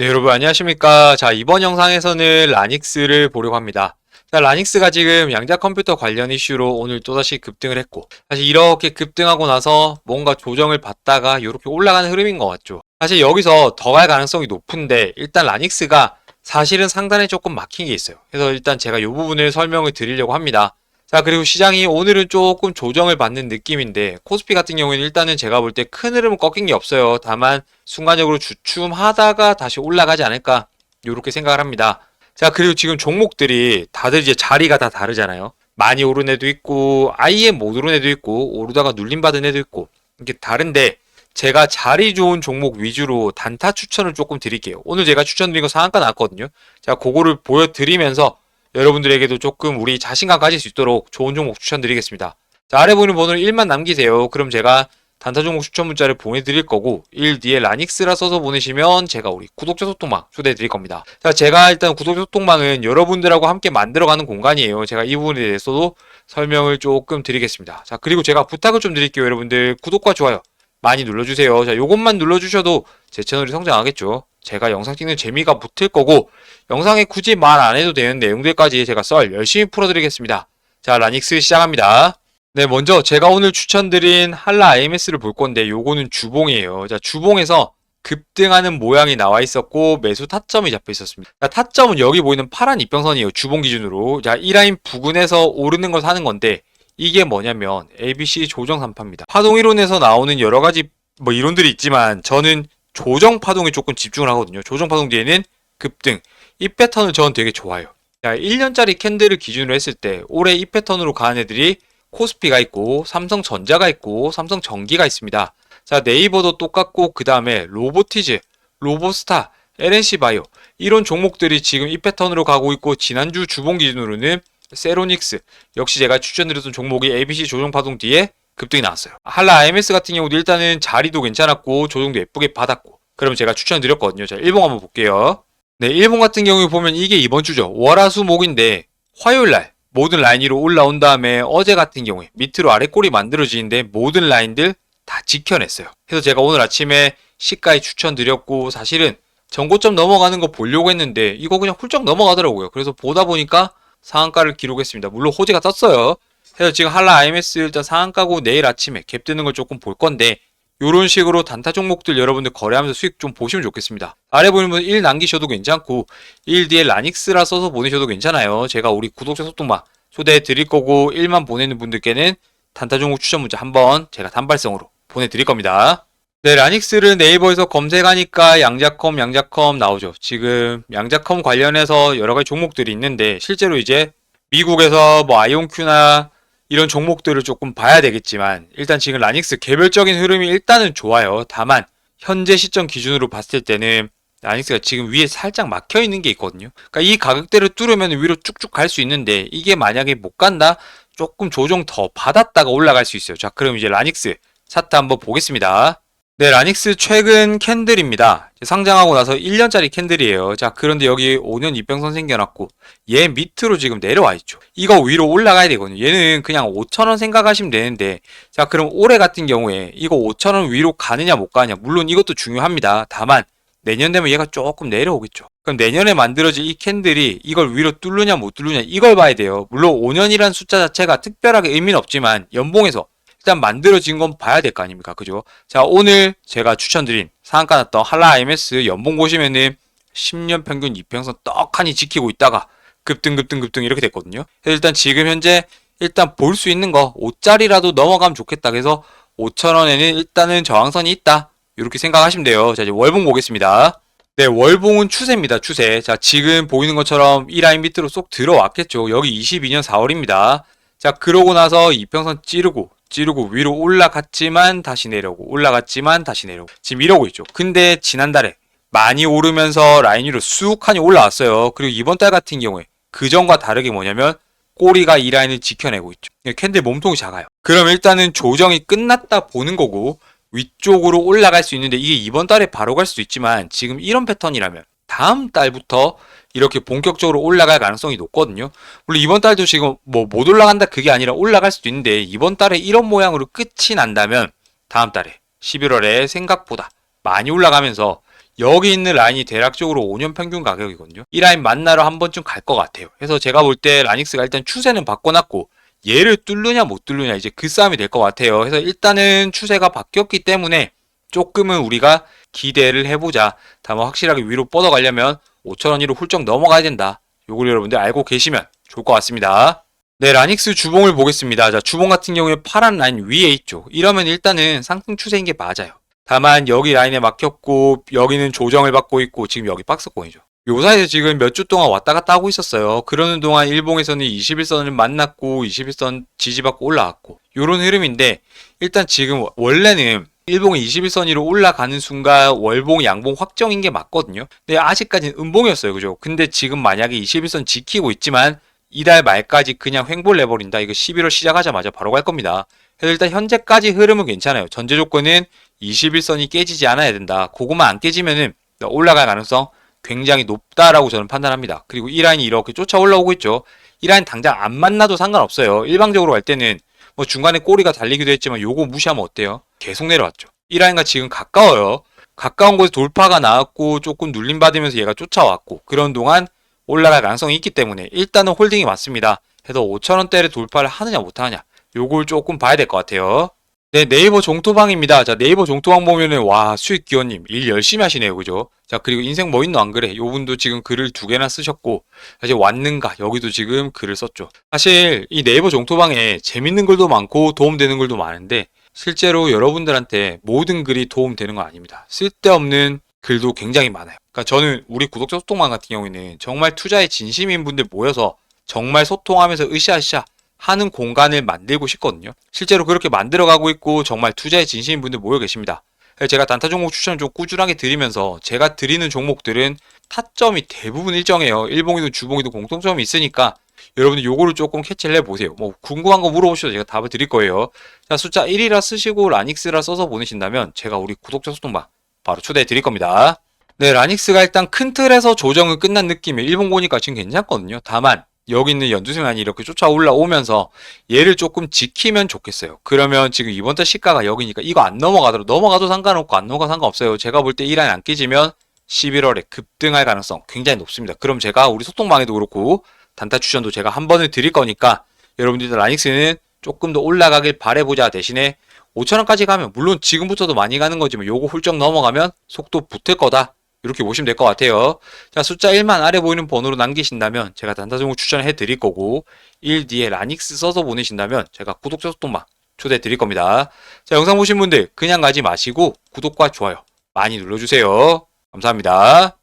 네, 여러분 안녕하십니까. 자, 이번 영상에서는 라닉스를 보려고 합니다. 자, 라닉스가 지금 양자 컴퓨터 관련 이슈로 오늘 또다시 급등을 했고, 사실 이렇게 급등하고 나서 뭔가 조정을 받다가 이렇게 올라가는 흐름인 것 같죠. 사실 여기서 더 갈 가능성이 높은데, 일단 라닉스가 사실은 상단에 조금 막힌 게 있어요. 그래서 일단 제가 이 부분을 설명을 드리려고 합니다. 자, 그리고 시장이 오늘은 조금 조정을 받는 느낌인데, 코스피 같은 경우에는 일단은 제가 볼 때 큰 흐름은 꺾인 게 없어요. 다만, 순간적으로 주춤하다가 다시 올라가지 않을까, 요렇게 생각을 합니다. 자, 그리고 지금 종목들이 다들 이제 자리가 다 다르잖아요. 많이 오른 애도 있고, 아예 못 오른 애도 있고, 오르다가 눌림 받은 애도 있고, 이게 다른데, 제가 자리 좋은 종목 위주로 단타 추천을 조금 드릴게요. 오늘 제가 추천드린 거 상한가 나왔거든요. 자, 그거를 보여드리면서 여러분들에게도 조금 우리 자신감 가질 수 있도록 좋은 종목 추천드리겠습니다. 자, 아래 보이는 번호를 1만 남기세요. 그럼 제가 단타 종목 추천 문자를 보내드릴 거고 1 뒤에 라닉스라 써서 보내시면 제가 우리 구독자 소통망 초대해 드릴 겁니다. 자, 제가 일단 구독자 소통망은 여러분들하고 함께 만들어가는 공간이에요. 제가 이 부분에 대해서도 설명을 조금 드리겠습니다. 자, 그리고 제가 부탁을 좀 드릴게요. 여러분들 구독과 좋아요 많이 눌러주세요. 자, 요것만 눌러주셔도 제 채널이 성장하겠죠. 제가 영상 찍는 재미가 붙을 거고 영상에 굳이 말 안 해도 되는 내용들까지 제가 썰 열심히 풀어드리겠습니다. 자, 라닉스 시작합니다. 네, 먼저 제가 오늘 추천드린 한라 IMS를 볼 건데 요거는 주봉이에요. 자, 주봉에서 급등하는 모양이 나와 있었고 매수 타점이 잡혀 있었습니다. 자, 타점은 여기 보이는 파란 이평선이에요. 주봉 기준으로. 자, 이 라인 부근에서 오르는 걸 사는 건데 이게 뭐냐면 ABC 조정 산파입니다. 파동 이론에서 나오는 여러 가지 뭐 이론들이 있지만 저는 조정 파동에 조금 집중을 하거든요. 조정 파동 뒤에는 급등. 이 패턴을 저는 되게 좋아요. 자, 1년짜리 캔들을 기준으로 했을 때 올해 이 패턴으로 가는 애들이 코스피가 있고 삼성전자가 있고 삼성전기가 있습니다. 자, 네이버도 똑같고 그 다음에 로보티즈, 로보스타, LNC 바이오 이런 종목들이 지금 이 패턴으로 가고 있고 지난주 주봉 기준으로는 세로닉스 역시 제가 추천드렸던 종목이 ABC 조정 파동 뒤에 급등이 나왔어요. 한라 IMS 같은 경우도 일단은 자리도 괜찮았고 조정도 예쁘게 받았고 그럼 제가 추천드렸거든요. 자, 일봉 한번 볼게요. 네, 일본 같은 경우에 보면 이게 이번 주죠. 월화수 목인데 화요일 날 모든 라인 위로 올라온 다음에 어제 같은 경우에 밑으로 아래 꼬리 만들어지는데 모든 라인들 다 지켜냈어요. 그래서 제가 오늘 아침에 시가에 추천드렸고 사실은 전고점 넘어가는 거 보려고 했는데 이거 그냥 훌쩍 넘어가더라고요. 그래서 보다 보니까 상한가를 기록했습니다. 물론 호재가 떴어요. 그래서 지금 한라 IMS 일단 상한가고 내일 아침에 갭 뜨는 걸 조금 볼 건데 이런 식으로 단타 종목들 여러분들 거래하면서 수익 좀 보시면 좋겠습니다. 아래 분1 남기셔도 괜찮고 1 뒤에 라닉스라 써서 보내셔도 괜찮아요. 제가 우리 구독자 소통방 초대해 드릴 거고 1만 보내는 분들께는 단타 종목 추천 문자 한번 제가 단발성으로 보내드릴 겁니다. 네, 라닉스를 네이버에서 검색하니까 양자컴, 양자컴 나오죠. 지금 양자컴 관련해서 여러 가지 종목들이 있는데 실제로 이제 미국에서 뭐 아이온큐나 이런 종목들을 조금 봐야 되겠지만 일단 지금 라닉스 개별적인 흐름이 일단은 좋아요. 다만 현재 시점 기준으로 봤을 때는 라닉스가 지금 위에 살짝 막혀 있는 게 있거든요. 그러니까 이 가격대를 뚫으면 위로 쭉쭉 갈 수 있는데 이게 만약에 못 간다 조금 조정 더 받았다가 올라갈 수 있어요. 자, 그럼 이제 라닉스 차트 한번 보겠습니다. 네, 라닉스 최근 캔들입니다. 상장하고 나서 1년짜리 캔들이에요. 자, 그런데 여기 5년 이평선 생겨났고, 얘 밑으로 지금 내려와 있죠. 이거 위로 올라가야 되거든요. 얘는 그냥 5천원 생각하시면 되는데, 자, 그럼 올해 같은 경우에 이거 5천원 위로 가느냐 못 가느냐, 물론 이것도 중요합니다. 다만, 내년 되면 얘가 조금 내려오겠죠. 그럼 내년에 만들어질 이 캔들이 이걸 위로 뚫느냐 못 뚫느냐 이걸 봐야 돼요. 물론 5년이란 숫자 자체가 특별하게 의미는 없지만 연봉에서 일단 만들어진 건 봐야 될 거 아닙니까? 그죠? 자, 오늘 제가 추천드린 상한가 났던 한라 IMS 연봉 보시면은 10년 평균 이평선 떡하니 지키고 있다가 급등 급등 급등 이렇게 됐거든요. 일단 지금 현재 일단 볼 수 있는 거 5짜리라도 넘어가면 좋겠다. 그래서 5천원에는 일단은 저항선이 있다. 이렇게 생각하시면 돼요. 자, 이제 월봉 보겠습니다. 네, 월봉은 추세입니다. 추세. 자, 지금 보이는 것처럼 이 라인 밑으로 쏙 들어왔겠죠. 여기 22년 4월입니다. 자, 그러고 나서 이평선 찌르고 찌르고 위로 올라갔지만 다시 내려오고 올라갔지만 다시 내려오고 지금 이러고 있죠. 근데 지난달에 많이 오르면서 라인 위로 쑥하니 올라왔어요. 그리고 이번 달 같은 경우에 그 전과 다르게 뭐냐면 꼬리가 이 라인을 지켜내고 있죠. 캔들 몸통이 작아요. 그럼 일단은 조정이 끝났다 보는 거고 위쪽으로 올라갈 수 있는데 이게 이번 달에 바로 갈 수도 있지만 지금 이런 패턴이라면 다음 달부터 이렇게 본격적으로 올라갈 가능성이 높거든요. 물론 이번 달도 지금 뭐 못 올라간다 그게 아니라 올라갈 수도 있는데 이번 달에 이런 모양으로 끝이 난다면 다음 달에 11월에 생각보다 많이 올라가면서 여기 있는 라인이 대략적으로 5년 평균 가격이거든요. 이 라인 만나러 한 번쯤 갈 것 같아요. 그래서 제가 볼 때 라닉스가 일단 추세는 바꿔놨고 얘를 뚫느냐 못 뚫느냐 이제 그 싸움이 될 것 같아요. 그래서 일단은 추세가 바뀌었기 때문에 조금은 우리가 기대를 해보자. 다만 확실하게 위로 뻗어가려면 5천원 위로 훌쩍 넘어가야 된다. 요걸 여러분들 알고 계시면 좋을 것 같습니다. 네, 라닉스 주봉을 보겠습니다. 자, 주봉 같은 경우에 파란 라인 위에 있죠. 이러면 일단은 상승 추세인 게 맞아요. 다만 여기 라인에 막혔고 여기는 조정을 받고 있고 지금 여기 박스권이죠. 요 사이에서 지금 몇 주 동안 왔다 갔다 하고 있었어요. 그러는 동안 일봉에서는 21선을 만났고 21선 지지받고 올라왔고 요런 흐름인데 일단 지금 원래는 일봉이 21선 위로 올라가는 순간 월봉 양봉 확정인 게 맞거든요. 근데 아직까지는 음봉이었어요. 그죠? 근데 지금 만약에 21선 지키고 있지만 이달 말까지 그냥 횡보를 내버린다. 이거 11월 시작하자마자 바로 갈 겁니다. 그래서 일단 현재까지 흐름은 괜찮아요. 전제 조건은 21선이 깨지지 않아야 된다. 그것만 안 깨지면은 올라갈 가능성 굉장히 높다라고 저는 판단합니다. 그리고 이 라인이 이렇게 쫓아 올라오고 있죠. 이 라인 당장 안 만나도 상관없어요. 일방적으로 갈 때는 뭐 중간에 꼬리가 달리기도 했지만 요거 무시하면 어때요? 계속 내려왔죠. 이 라인과 지금 가까워요. 가까운 곳에 돌파가 나왔고 조금 눌림 받으면서 얘가 쫓아왔고 그런 동안 올라갈 가능성이 있기 때문에 일단은 홀딩이 맞습니다. 그래서 5천원대를 돌파를 하느냐 못하느냐 요걸 조금 봐야 될 것 같아요. 네, 네이버 종토방입니다. 자, 네이버 종토방 보면은, 와, 수익 기원님, 일 열심히 하시네요. 그죠? 자, 그리고 인생 뭐 있노 안 그래? 요 분도 지금 글을 두 개나 쓰셨고, 사실 왔는가? 여기도 지금 글을 썼죠. 사실, 이 네이버 종토방에 재밌는 글도 많고, 도움되는 글도 많은데, 실제로 여러분들한테 모든 글이 도움되는 건 아닙니다. 쓸데없는 글도 굉장히 많아요. 그러니까 저는 우리 구독자 소통방 같은 경우에는 정말 투자에 진심인 분들 모여서 정말 소통하면서 으쌰으쌰 하는 공간을 만들고 싶거든요. 실제로 그렇게 만들어가고 있고 정말 투자에 진심인 분들 모여 계십니다. 제가 단타 종목 추천을 좀 꾸준하게 드리면서 제가 드리는 종목들은 타점이 대부분 일정해요. 일봉이든 주봉이든 공통점이 있으니까 여러분들 요거를 조금 캐치를 해보세요. 뭐 궁금한 거 물어보셔도 제가 답을 드릴 거예요. 자 숫자 1이라 쓰시고 라닉스라 써서 보내신다면 제가 우리 구독자 소통방 바로 초대해 드릴 겁니다. 네, 라닉스가 일단 큰 틀에서 조정은 끝난 느낌이에요. 일본 보니까 지금 괜찮거든요. 다만 여기 있는 연두승안이 이렇게 쫓아 올라오면서 얘를 조금 지키면 좋겠어요. 그러면 지금 이번 달 시가가 여기니까 이거 안 넘어가더라도 넘어가도 상관없고 안 넘어가 상관없어요. 제가 볼 때 이 라인 안 깨지면 11월에 급등할 가능성 굉장히 높습니다. 그럼 제가 우리 소통방에도 그렇고 단타 추천도 제가 한 번을 드릴 거니까 여러분들 라닉스는 조금 더 올라가길 바래보자 대신에 5천원까지 가면 물론 지금부터도 많이 가는 거지만 요거 훌쩍 넘어가면 속도 붙을 거다. 이렇게 보시면 될 것 같아요. 자, 숫자 1만 아래 보이는 번호로 남기신다면 제가 단타종목 추천해 드릴 거고 1 뒤에 라닉스 써서 보내신다면 제가 구독자 소통방 초대해 드릴 겁니다. 자, 영상 보신 분들 그냥 가지 마시고 구독과 좋아요 많이 눌러주세요. 감사합니다.